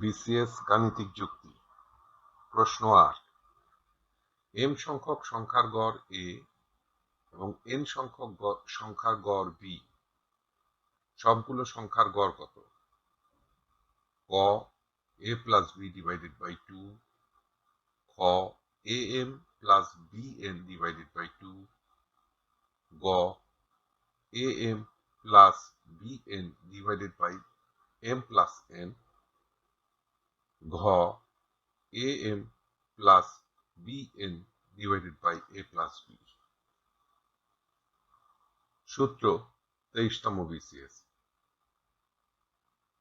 BCS গাণিতিক যুক্তি। প্রশ্ন আট। এম সংখ্যক সংখ্যার গড় এ এবং এন সংখ্যক সংখ্যার গড় বি। সবগুলো সংখ্যার গড় কত? ক, A plus B divided by two. খ, A M plus B N divided by two. গ, A M plus B N divided by M plus N. ঘ A M plus B N divided by A plus B সূত্র তেইশতম BCS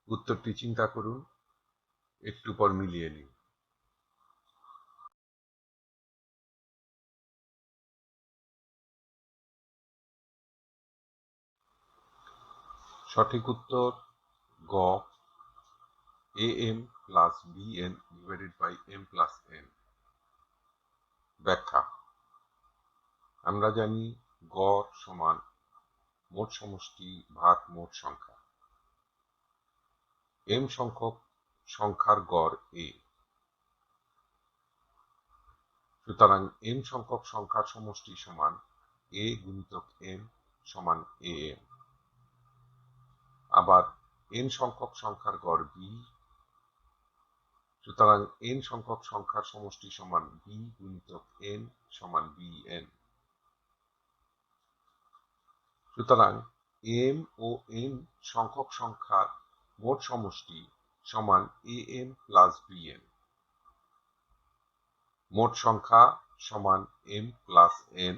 উত্তরটি চিন্তা করুন, একটু পর মিলিয়ে নিন। সঠিক উত্তর গ plus B N divided by M plus N ব্যাখ্যা। আমরা জানি গড় সমান মোট সমষ্টি ভাগ মোট সংখ্যা। এম সংখ্যক সংখ্যার গড় এ সুতরাং এম সংখ্যক সংখ্যার সমষ্টি সমান এ গুণিতক এম সমান এ এম আবার এন সংখ্যক সংখ্যার গড় বি সুতরাং এন সংখ্যক সংখ্যার সমষ্টি সমান বি গুণিতক এন সমান বি এন সুতরাং এম ও এন সংখ্যক সংখ্যার মোট সমষ্টি সমান A M plus B N মোট সংখ্যা সমান এম প্লাস এন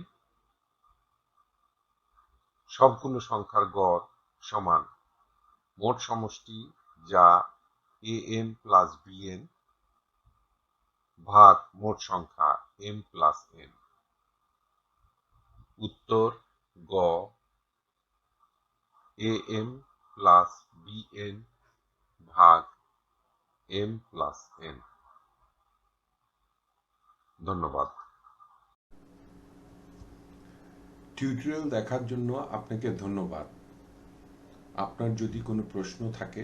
সবগুলো সংখ্যার গড় সমান মোট সমষ্টি যা A N plus B N ভাগ মোট সংখ্যা এম প্লাস এন উত্তর, গ A M plus B N ভাগ এম প্লাস এন ধন্যবাদ। টিউটোরিয়াল দেখার জন্য আপনাকে ধন্যবাদ। আপনার যদি কোনো প্রশ্ন থাকে